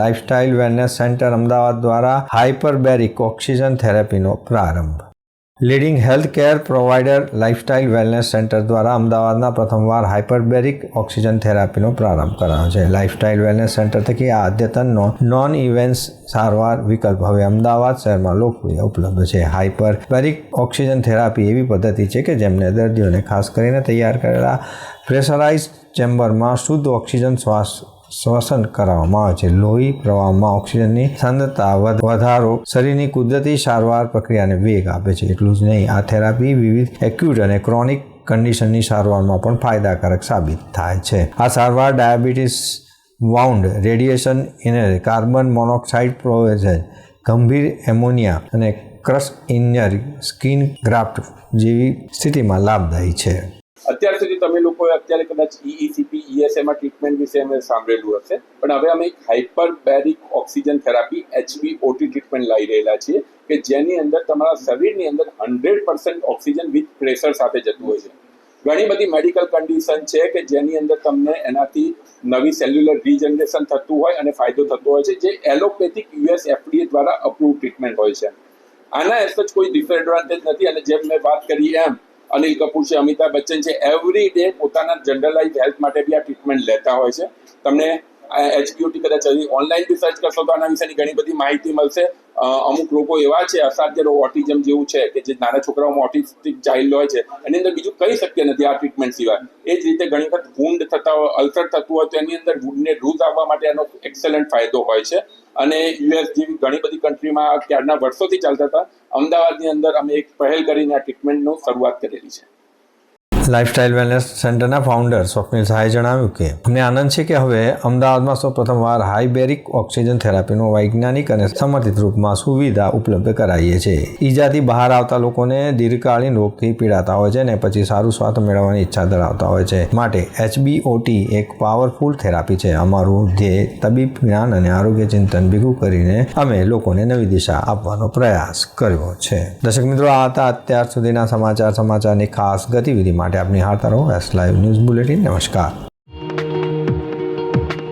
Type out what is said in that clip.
Lifestyle wellness centre Ahmedabad દ્વારા હાઇપરબેરિક oxygen થેરાપીનો પ્રારંભ. Leading health care provider lifestyle wellness centre દ્વારા અમદાવાદના પ્રથમવાર હાઇપરબેરિક ઓક્સિજન થેરાપીનો પ્રારંભ કરાયો છે. લાઇફસ્ટાઇલ વેલનેસ સેન્ટર થકી આ અદ્યતનનો નોન ઇવેન્ટ્સ સારવાર વિકલ્પ હવે અમદાવાદ શહેરમાં લોકપ્રિય ઉપલબ્ધ છે. હાઇપરબેરિક ઓક્સિજન થેરાપી એવી પદ્ધતિ છે કે જેમને દર્દીઓને ખાસ કરીને તૈયાર કરેલા પ્રેશરાઇઝ ચેમ્બરમાં શુદ્ધ ઓક્સિજન શ્વાસ શ્વસન કરાવવામાં આવે છે. લોહી પ્રવાહમાં ઓક્સિજનની સાંદ્રતા વધ- વધારો શરીરની કુદરતી સારવાર પ્રક્રિયાને વેગ આપે છે. એટલું જ નહીં, આ થેરાપી વિવિધ એક્યુટ અને ક્રોનિક કન્ડિશનની સારવારમાં પણ ફાયદાકારક સાબિત થાય છે. આ સારવાર diabetes wound radiation inner carbon monoxide પ્રોવેઝન ગંભીર એમોનિયા અને ક્રશ ઇન્જરી સ્કિન ગ્રાફ્ટ જેવી સ્થિતિમાં લાભદાયી છે. અત્યાર સુધી તમે લોકોએ અત્યારે કદાચ ઈઈસીપી ઈએસએમાં ટ્રીટમેન્ટ વિશે અમે સાંભળેલું હશે. પણ હવે અમે એક hyperbaric oxygen therapy HB OT treatment લાવી રહેલા છીએ કે જેની અંદર તમારા શરીરની અંદર hundred percent oxygen with pressure સાથે જતું હોય છે. ઘણી બધી મેડિકલ કન્ડિશન છે કે જેની અંદર તમને એનાથી નવી સેલ્યુલર રીજનરેશન થતું હોય અને ફાયદો થતો હોય છે, જે એલોપેથિક યુએસ એફડીએ દ્વારા અપ્રુવ ટ્રીટમેન્ટ હોય છે. આના એસ કોઈ ડિસએડવાન્ટેજ નથી. અને જેમ મેં વાત કરી એમ અનિલ કપૂર છે, અમિતાભ બચ્ચન છે એવરી ડે પોતાના જનરલાઇઝ હેલ્થ માટે બી આ ટ્રીટમેન્ટ લેતા હોય છે. તમને એચક્યુટી કદાચ ઓનલાઈન બી સર્ચ કરશો તો આના વિશેની ઘણી બધી માહિતી મળશે. અમુક લોકો એવા છે અસાધ્ય રોગ ઓટિઝમ જેવું છે કે જે નાના છોકરાઓમાં ઓટિસ્ટિક ચાઇલ્ડ હોય છે, એની અંદર બીજું કંઈ શક્ય નથી આ ટ્રીટમેન્ટ સિવાય. એ જ રીતે ઘણી વખત વુન્ડ થતા હોય અલ્સર થતું હોય, તો એની અંદર વુન્ડને રૂઝ આવવા માટે એનો એક્સેલન્ટ ફાયદો હોય છે. અને યુએસ જેવી ઘણી બધી કન્ટ્રીમાં ત્યારના વર્ષોથી ચાલતા હતા. અમદાવાદની અંદર અમે એક પહેલ કરીને આ ટ્રીટમેન્ટનું શરૂઆત કરેલી છે. લાઇફસ્ટાઇલ વેલનેસ સેન્ટરના ફાઉન્ડર સ્વપ્નિલ સહાય જણાવ્યું કે, અમને આનંદ છે કે હવે અમદાવાદમાં સૌ પ્રથમવાર હાઇબેરિક ઓક્સિજન થેરાપીનો વૈજ્ઞાનિક અને સમર્થિત રૂપમાં સુવિધા ઉપલબ્ધ કરાઈએ છીએ ઈજાથી બહાર આવતા લોકોને દીર્ઘકાલીન રોગથી પીડાતા હોય છે અને પછી સારું સ્વાસ્થ્ય મેળવવાની ઈચ્છા ધરાવતા હોય છે. માટે એચબીઓટી એક પાવરફુલ થેરાપી છે. અમારું ધ્યેય તબીબ જ્ઞાન અને આરોગ્ય ચિંતન ભેગું કરીને અમે લોકોને નવી દિશા આપવાનો પ્રયાસ કર્યો છે. દર્શક મિત્રો, આ હતા અત્યાર સુધીના સમાચાર, સમાચારની ખાસ ગતિવિધિ માટે આપની હાથ રહો એસ લાઈવ ન્યૂઝ બુલેટિન નમસ્કાર.